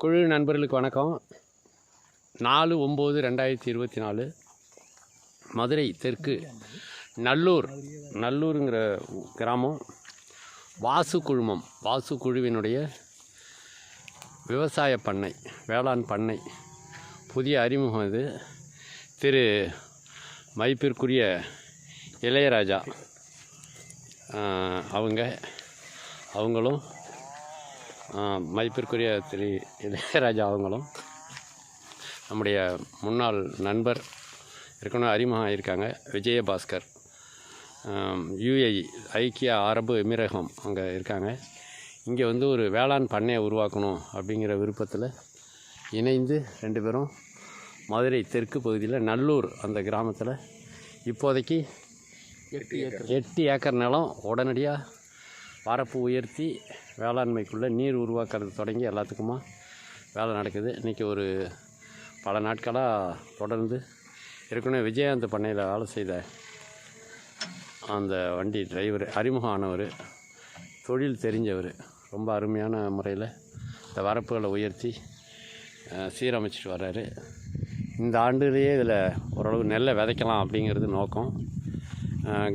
குழு நண்பர்களுக்கு வணக்கம். நாலு ஒம்பது ரெண்டாயிரத்தி இருபத்தி நாலு மதுரை தெற்கு நல்லூர் நல்லூருங்கிற கிராமம் வாசு குழுமம் வாசு குழுவினுடைய விவசாய பண்ணை வேளாண் பண்ணை புதிய அறிமுகம் இது. திரு மதிப்பிற்குரிய இளையராஜா அவங்க அவங்களும் மதிப்பிற்குரிய திரு இளையராஜா அவங்களும் நம்முடைய முன்னாள் நண்பர் ஏற்கனவே அறிமுகம் இருக்காங்க விஜயபாஸ்கர். யுஏஇ ஐக்கிய அரபு எமிரகம் அங்கே இருக்காங்க. இங்கே வந்து ஒரு வேளாண் பண்ணையை உருவாக்கணும் அப்படிங்கிற விருப்பத்தில் இணைந்து ரெண்டு பேரும் மதுரை தெற்கு பகுதியில் நல்லூர் அந்த கிராமத்தில் இப்போதைக்கு எட்டு ஏக்கர். எட்டு ஏக்கர் நிலம் உடனடியாக வரப்பு உயர்த்தி வேளாண்மைக்குள்ளே நீர் உருவாக்குறது தொடங்கி எல்லாத்துக்குமா வேலை நடக்குது. இன்றைக்கி ஒரு பல நாட்களாக தொடர்ந்து ஏற்கனவே விஜயகாந்த் பண்ணையில் வேலை செய்த அந்த வண்டி டிரைவர் அறிமுகம் ஆனவர் தொழில் தெரிஞ்சவர் ரொம்ப அருமையான முறையில் இந்த வரப்புகளை உயர்த்தி சீரமைச்சிட்டு வர்றாரு. இந்த ஆண்டுலேயே இதில் ஓரளவு நெல்லை விதைக்கலாம் அப்படிங்கிறது நோக்கம்.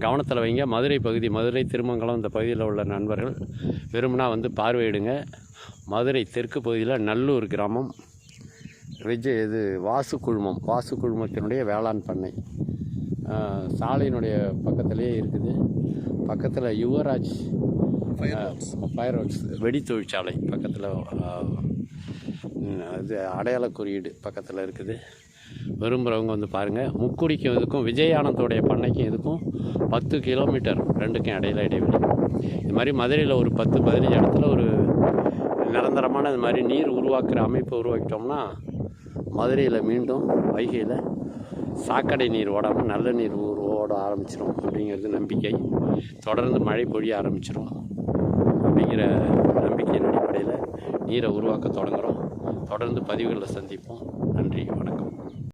கவனத்தில் வைங்க. மதுரை பகுதி மதுரை திருமங்கலம் இந்த பகுதியில் உள்ள நண்பர்கள் விரும்பினா வந்து பார்வையிடுங்க. மதுரை தெற்கு பகுதியில் நல்லூர் கிராமம் ரிஜ இது வாசு குழுமம் வாசு குழுமத்தினுடைய வேளாண் பண்ணை. சாலையினுடைய பக்கத்திலேயே இருக்குது. பக்கத்தில் யுவராஜ் ஃபயர் ஒர்க்ஸ் வெடி தொழிற்சாலை பக்கத்தில் இது அடையாள குறியீடு பக்கத்தில் இருக்குது. விரும்புகிறவங்க வந்து பாருங்கள் முக்குடிக்கும் இதுக்கும் விஜயானந்தோடைய பண்ணைக்கும் இதுக்கும் பத்து கிலோமீட்டர் ரெண்டுக்கும் இடையில இடைவெளி. இது மாதிரி மதுரையில் ஒரு பத்து பதினஞ்சு இடத்துல ஒரு நிரந்தரமான இது மாதிரி நீர் உருவாக்குற அமைப்பு உருவாக்கிட்டோம்னா மதுரையில் மீண்டும் வைகையில் சாக்கடை நீர் ஓடாமல் நல்ல நீர் ஊர் ஓட ஆரம்பிச்சிடும் அப்படிங்கிறது நம்பிக்கை. தொடர்ந்து மழை பொழிய ஆரம்பிச்சிடும் அப்படிங்கிற நம்பிக்கையின் அடிப்படையில் நீரை உருவாக்க தொடங்குகிறோம் தொடர்ந்து பதிவுகளில் சந்திப்போம். நன்றி வணக்கம்.